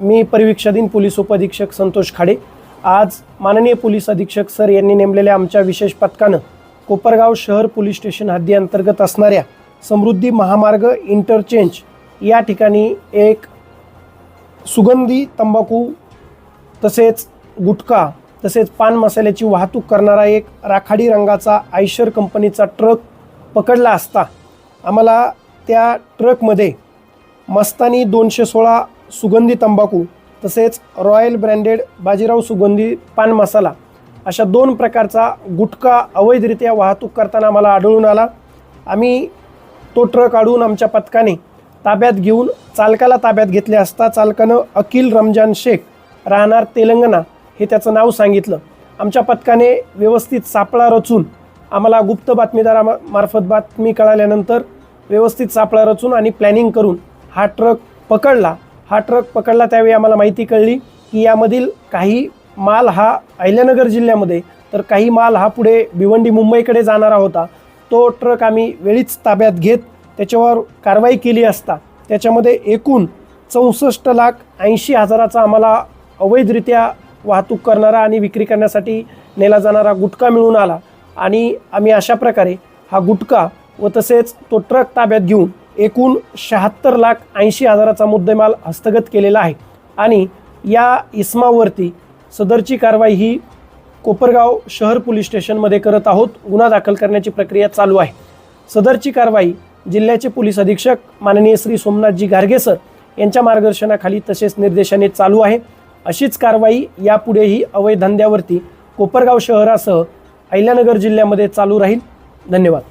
मी परिवीक्षाधीन पोलीस उपअधीक्षक संतोष खाडे. आज माननीय पोलीस अधीक्षक सर यांनी नेमलेल्या आमच्या विशेष पथकानं कोपरगाव शहर पोलीस स्टेशन हद्दी अंतर्गत असणाऱ्या समृद्धी महामार्ग इंटरचेंज या ठिकाणी एक सुगंधी तंबाखू तसेच गुटखा तसेच पान मसाल्याची वाहतूक करणारा एक राखाडी रंगाचा आयशर कंपनीचा ट्रक पकडला असता आम्हाला त्या ट्रकमध्ये मस्तानी दोनशे सोळा सुगंधी तंबाखू तसेच रॉयल ब्रँडेड बाजीराव सुगंधी पान मसाला अशा दोन प्रकारचा गुटखा अवैधरित्या वाहतूक करताना आम्हाला आढळून आला. आम्ही तो ट्रक आढून आमच्या पथकाने ताब्यात घेऊन चालकाला ताब्यात घेतले असता चालकानं अकिल रमजान शेख राहणार तेलंगणा हे त्याचं नाव सांगितलं. आमच्या पथकाने व्यवस्थित सापळा रचून आम्हाला गुप्त बातमीदारामार्फत बातमी कळाल्यानंतर व्यवस्थित सापळा रचून आणि प्लॅनिंग करून हा ट्रक पकडला. हा ट्रक पकडला त्यावेळी आम्हाला माहिती कळली की यामधील काही माल हा अहिल्यानगर जिल्ह्यामध्ये तर काही माल हा पुढे भिवंडी मुंबईकडे जाणारा होता. तो ट्रक आम्ही वेळीच ताब्यात घेत त्याच्यावर कारवाई केली असता. त्याच्यामध्ये एकूण चौसष्ट लाख ऐंशी हजाराचा आम्हाला अवैधरित्या वाहतूक करणारा आणि विक्री करण्यासाठी नेला जाणारा गुटखा मिळून आला. आणि आम्ही अशा प्रकारे हा गुटखा व तसेच तो ट्रक ताब्यात घेऊन एकूण शहात्तर लाख ऐंशी हजाराचा मुद्देमाल हस्तगत केलेला आहे. आणि या इस्मावरती सदरची कारवाई ही कोपरगाव शहर पोलीस स्टेशनमध्ये करत आहोत. गुन्हा दाखल करण्याची प्रक्रिया चालू आहे. सदरची कारवाई जिल्ह्याचे पोलीस अधीक्षक माननीय श्री सोमनाथजी गारगे सर यांच्या मार्गदर्शनाखाली तसेच निर्देशाने चालू आहे. अशीच कारवाई यापुढेही अवैध धंद्यावरती कोपरगाव शहरासह अहिल्यानगर जिल्ह्यामध्ये चालू राहील. धन्यवाद.